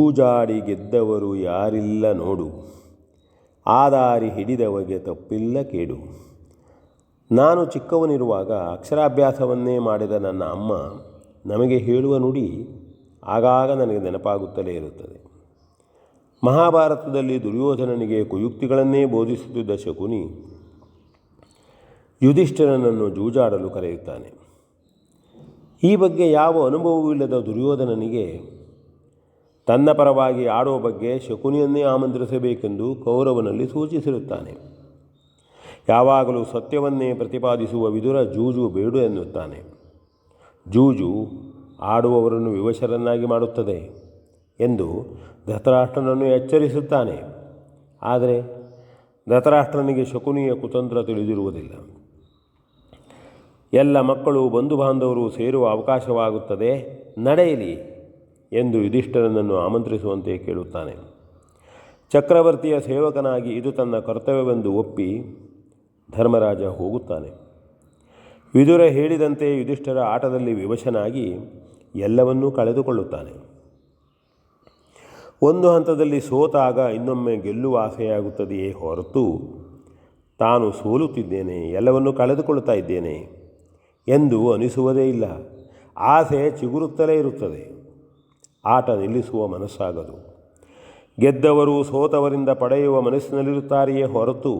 ಜೂಜಾಡಿ ಗೆದ್ದವರು ಯಾರಿಲ್ಲ ನೋಡು. ಆದಾರಿ ಹಿಡಿದವಗೆ ತಪ್ಪಿಲ್ಲ ಕೇಡು. ನಾನು ಚಿಕ್ಕವನಿರುವಾಗ ಅಕ್ಷರಾಭ್ಯಾಸವನ್ನೇ ಮಾಡಿದ ನನ್ನ ಅಮ್ಮ ನಮಗೆ ಹೇಳುವ ನುಡಿ ಆಗಾಗ ನನಗೆ ನೆನಪಾಗುತ್ತಲೇ ಇರುತ್ತದೆ. ಮಹಾಭಾರತದಲ್ಲಿ ದುರ್ಯೋಧನನಿಗೆ ಕುಯುಕ್ತಿಗಳನ್ನೇ ಬೋಧಿಸುತ್ತಿದ್ದ ಶಕುನಿ ಯುಧಿಷ್ಠಿರನನ್ನು ಜೂಜಾಡಲು ಕರೆಯುತ್ತಾನೆ. ಈ ಬಗ್ಗೆ ಯಾವ ಅನುಭವವಿಲ್ಲದ ದುರ್ಯೋಧನನಿಗೆ ತನ್ನ ಪರವಾಗಿ ಆಡುವ ಬಗ್ಗೆ ಶಕುನಿಯನ್ನೇ ಆಮಂತ್ರಿಸಬೇಕೆಂದು ಕೌರವನಲ್ಲಿ ಸೂಚಿಸಿರುತ್ತಾನೆ. ಯಾವಾಗಲೂ ಸತ್ಯವನ್ನೇ ಪ್ರತಿಪಾದಿಸುವ ವಿದುರ ಜೂಜು ಬೇಡು ಎನ್ನುತ್ತಾನೆ. ಜೂಜು ಆಡುವವರನ್ನು ವಿವಶರನ್ನಾಗಿ ಮಾಡುತ್ತದೆ ಎಂದು ಧೃತರಾಷ್ಟ್ರನನ್ನು ಎಚ್ಚರಿಸುತ್ತಾನೆ. ಆದರೆ ಧೃತರಾಷ್ಟ್ರನಿಗೆ ಶಕುನಿಯ ಕುತಂತ್ರ ತಿಳಿದಿರುವುದಿಲ್ಲ. ಎಲ್ಲ ಮಕ್ಕಳು ಬಂಧು ಬಾಂಧವರು ಸೇರುವ ಅವಕಾಶವಾಗುತ್ತದೆ. ನಡೆಯಲಿ. ಎಂದು ಯುಧಿಷ್ಠರನನ್ನು ಆಮಂತ್ರಿಸುವಂತೆ ಕೇಳುತ್ತಾನೆ. ಚಕ್ರವರ್ತಿಯ ಸೇವಕನಾಗಿ ಇದು ತನ್ನ ಕರ್ತವ್ಯವೆಂದು ಒಪ್ಪಿ ಧರ್ಮರಾಜ ಹೋಗುತ್ತಾನೆ. ವಿದುರ ಹೇಳಿದಂತೆ ಯುಧಿಷ್ಠರ ಆಟದಲ್ಲಿ ವಿವಶನಾಗಿ ಎಲ್ಲವನ್ನೂ ಕಳೆದುಕೊಳ್ಳುತ್ತಾನೆ. ಒಂದು ಹಂತದಲ್ಲಿ ಸೋತಾಗ ಇನ್ನೊಮ್ಮೆ ಗೆಲ್ಲುವ ಆಸೆಯಾಗುತ್ತದೆಯೇ ಹೊರತು ತಾನು ಸೋಲುತ್ತಿದ್ದೇನೆ, ಎಲ್ಲವನ್ನೂ ಕಳೆದುಕೊಳ್ಳುತ್ತಾ ಇದ್ದೇನೆ ಎಂದು ಅನಿಸುವುದೇ ಇಲ್ಲ. ಆಸೆ ಚಿಗುರುತ್ತಲೇ ಇರುತ್ತದೆ. ಆಟ ನಿಲ್ಲಿಸುವ ಮನಸ್ಸಾಗದು. ಗೆದ್ದವರು ಸೋತವರಿಂದ ಪಡೆಯುವ ಮನಸ್ಸಿನಲ್ಲಿರುತ್ತಾರೆಯೇ ಹೊರತು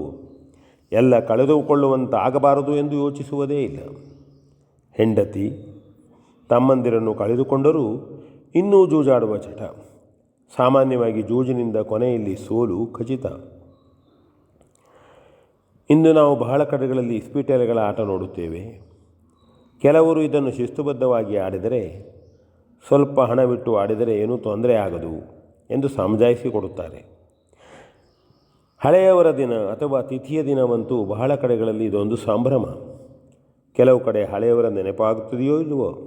ಎಲ್ಲ ಕಳೆದುಕೊಳ್ಳುವಂತಾಗಬಾರದು ಎಂದು ಯೋಚಿಸುವುದೇ ಇಲ್ಲ. ಹೆಂಡತಿ, ತಮ್ಮಂದಿರನ್ನು ಕಳೆದುಕೊಂಡರೂ ಇನ್ನೂ ಜೂಜಾಡುವ ಚಟ ಸಾಮಾನ್ಯವಾಗಿ ಜೂಜಿನಿಂದ ಕೊನೆಯಲ್ಲಿ ಸೋಲು ಖಚಿತ. ಇಂದು ನಾವು ಬಹಳ ಕಡೆಗಳಲ್ಲಿ ಇಸ್ಪೀಟೆಲೆಗಳ ಆಟ ನೋಡುತ್ತೇವೆ. ಕೆಲವರು ಇದನ್ನು ಶಿಸ್ತುಬದ್ಧವಾಗಿ ಆಡಿದರೆ ಸ್ವಲ್ಪ ಹಣವಿಟ್ಟು ಆಡಿದರೆ ಏನೂ ತೊಂದರೆ ಆಗದು ಎಂದು ಸಮಜಾಯಿಸಿಕೊಡುತ್ತಾರೆ ಹಳೆಯವರ ದಿನ ಅಥವಾ ತಿಥಿಯ ದಿನವಂತೂ ಬಹಳ ಕಡೆಗಳಲ್ಲಿ ಇದೊಂದು ಸಂಭ್ರಮ. ಕೆಲವು ಕಡೆ ಹಳೆಯವರ ನೆನಪಾಗುತ್ತದೆಯೋ ಇಲ್ಲವೋ?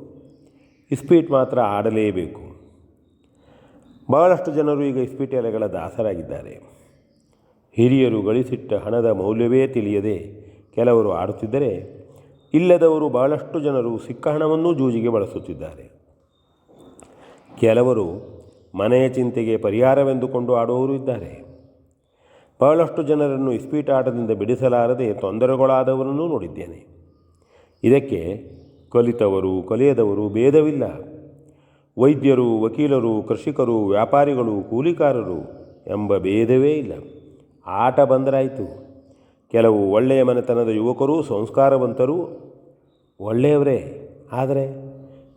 ಇಸ್ಪೀಟ್ ಮಾತ್ರ ಆಡಲೇಬೇಕು. ಬಹಳಷ್ಟು ಜನರು ಈಗ ಇಸ್ಪೀಟ್ ಎಲೆಗಳ ದಾಸರಾಗಿದ್ದಾರೆ. ಹಿರಿಯರು ಗಳಿಸಿಟ್ಟ ಹಣದ ಮೌಲ್ಯವೇ ತಿಳಿಯದೆ ಕೆಲವರು ಆಡುತ್ತಿದ್ದರೆ, ಇಲ್ಲದವರು ಬಹಳಷ್ಟು ಜನರು ಸಿಕ್ಕ ಹಣವನ್ನೂ ಜೂಜಿಗೆ ಬಳಸುತ್ತಿದ್ದಾರೆ. ಕೆಲವರು ಮನೆಯ ಚಿಂತೆಗೆ ಪರಿಹಾರವೆಂದುಕೊಂಡು ಆಡುವವರು ಇದ್ದಾರೆ. ಬಹಳಷ್ಟು ಜನರನ್ನು ಇಸ್ಪೀಟ್ ಆಟದಿಂದ ಬಿಡಿಸಲಾರದೆ ತೊಂದರೆಗೊಳಾದವರನ್ನೂ ನೋಡಿದ್ದೇನೆ. ಇದಕ್ಕೆ ಕಲಿತವರು, ಕಲಿಯದವರು ಭೇದವಿಲ್ಲ. ವೈದ್ಯರು, ವಕೀಲರು, ಕೃಷಿಕರು, ವ್ಯಾಪಾರಿಗಳು, ಕೂಲಿಕಾರರು ಎಂಬ ಭೇದವೇ ಇಲ್ಲ. ಆಟ ಬಂದರಾಯಿತು. ಕೆಲವು ಒಳ್ಳೆಯ ಮನೆತನದ ಯುವಕರು ಸಂಸ್ಕಾರವಂತರು ಒಳ್ಳೆಯವರೇ. ಆದರೆ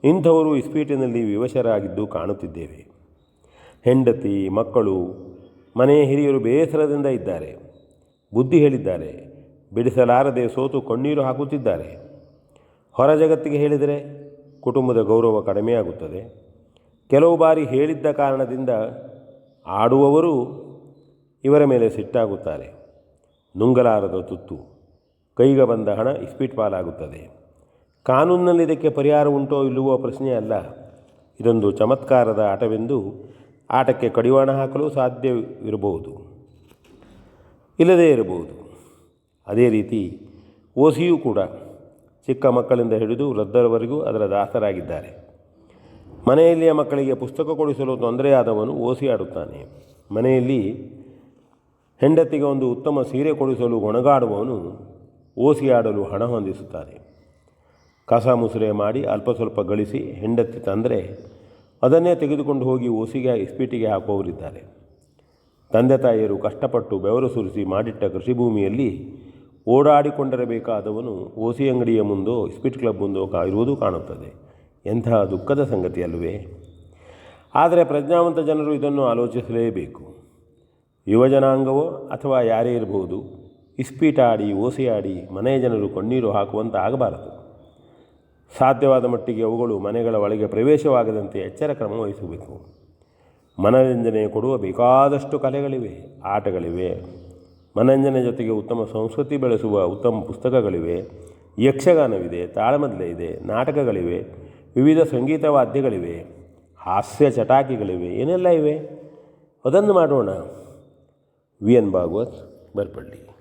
ಇಂಥವರು ಇಸ್ಪೀಟಿನಲ್ಲಿ ವಿವಶರಾಗಿದ್ದು ಕಾಣುತ್ತಿದ್ದೇವೆ. ಹೆಂಡತಿ, ಮಕ್ಕಳು ಮನೆಯ ಹಿರಿಯರು ಬೇಸರದಿಂದ ಇದ್ದಾರೆ. ಬುದ್ಧಿ ಹೇಳಿದ್ದಾರೆ, ಬಿಡಿಸಲಾರದೆ ಸೋತು ಕಣ್ಣೀರು ಹಾಕುತ್ತಿದ್ದಾರೆ. ಹೊರ ಜಗತ್ತಿಗೆ ಹೇಳಿದರೆ ಕುಟುಂಬದ ಗೌರವ ಕಡಿಮೆಯಾಗುತ್ತದೆ. ಕೆಲವು ಬಾರಿ ಹೇಳಿದ್ದ ಕಾರಣದಿಂದ ಆಡುವವರು ಇವರ ಮೇಲೆ ಸಿಟ್ಟಾಗುತ್ತಾರೆ. ನುಂಗಲಾರದ ತುತ್ತು, ಕೈಗೆ ಬಂದ ಹಣ ಇಸ್ಪೀಟ್ ಪಾಲಾಗುತ್ತದೆ ಕಾನೂನಿನಲ್ಲಿ ಇದಕ್ಕೆ ಪರಿಹಾರ ಉಂಟೋ ಇಲ್ಲವೋ ಪ್ರಶ್ನೆ ಅಲ್ಲ. ಇದೊಂದು ಚಮತ್ಕಾರದ ಆಟವೆಂದು ಆಟಕ್ಕೆ ಕಡಿವಾಣ ಹಾಕಲು ಸಾಧ್ಯವಿರಬಹುದು. ಇಲ್ಲದೇ ಇರಬಹುದು. ಅದೇ ರೀತಿ ಓಸಿಯೂ ಕೂಡ ಚಿಕ್ಕ ಮಕ್ಕಳಿಂದ ಹಿಡಿದು ವೃದ್ಧರವರೆಗೂ ಅದರ ದಾಸರಾಗಿದ್ದಾರೆ. ಮನೆಯಲ್ಲಿಯ ಮಕ್ಕಳಿಗೆ ಪುಸ್ತಕ ಕೊಡಿಸಲು ತೊಂದರೆಯಾದವನು ಓಸಿ ಆಡುತ್ತಾನೆ. ಮನೆಯಲ್ಲಿ ಹೆಂಡತಿಗೆ ಒಂದು ಉತ್ತಮ ಸೀರೆ ಕೊಡಿಸಲು ಒಣಗಾಡುವವನು ಓಸಿ ಆಡಲು ಹಣ ಹೊಂದಿಸುತ್ತಾನೆ. ಕಸ ಮುಸುರೆ ಮಾಡಿ ಅಲ್ಪ ಸ್ವಲ್ಪ ಗಳಿಸಿ ಹೆಂಡತಿ ತಂದರೆ ಅದನ್ನೇ ತೆಗೆದುಕೊಂಡು ಹೋಗಿ ಓಸಿಗೆ ಇಸ್ಪೀಟಿಗೆ ಹಾಕುವವರಿದ್ದಾರೆ. ತಂದೆ ತಾಯಿಯರು ಕಷ್ಟಪಟ್ಟು ಬೆವರು ಸುರಿಸಿ ಮಾಡಿಟ್ಟ ಕೃಷಿ ಭೂಮಿಯಲ್ಲಿ ಓಡಾಡಿಕೊಂಡಿರಬೇಕಾದವನು ಓಸಿ ಅಂಗಡಿಯ ಮುಂದೋ, ಇಸ್ಪೀಟ್ ಕ್ಲಬ್ ಮುಂದೋ ಇರುವುದು ಕಾಣುತ್ತದೆ. ಎಂಥ ದುಃಖದ ಸಂಗತಿ ಅಲ್ಲವೇ? ಆದರೆ ಪ್ರಜ್ಞಾವಂತ ಜನರು ಇದನ್ನು ಆಲೋಚಿಸಲೇಬೇಕು. ಯುವಜನಾಂಗವೋ ಅಥವಾ ಯಾರೇ ಇರಬಹುದು ಇಸ್ಪೀಟ್ ಆಡಿ ಓಸಿ ಆಡಿ ಮನೆಯ ಜನರು ಕಣ್ಣೀರು ಹಾಕುವಂತ ಆಗಬಾರದು ಸಾಧ್ಯವಾದ ಮಟ್ಟಿಗೆ ಅವುಗಳು ಮನೆಗಳ ಒಳಗೆ ಪ್ರವೇಶವಾಗದಂತೆ ಎಚ್ಚರ ಕ್ರಮ ವಹಿಸಬೇಕು. ಮನರಂಜನೆ ಕೊಡುವ ಬೇಕಾದಷ್ಟು ಕಲೆಗಳಿವೆ, ಆಟಗಳಿವೆ. ಮನರಂಜನೆ ಜೊತೆಗೆ ಉತ್ತಮ ಸಂಸ್ಕೃತಿ ಬೆಳೆಸುವ ಉತ್ತಮ ಪುಸ್ತಕಗಳಿವೆ. ಯಕ್ಷಗಾನವಿದೆ ತಾಳಮದ್ದಲೆ ಇದೆ, ನಾಟಕಗಳಿವೆ, ವಿವಿಧ ಸಂಗೀತ ವಾದ್ಯಗಳಿವೆ, ಹಾಸ್ಯ ಚಟಾಕಿಗಳಿವೆ, ಏನೆಲ್ಲ ಇವೆ? ಅದನ್ನು ಮಾಡೋಣ. V N Bhagwat, Barpalli.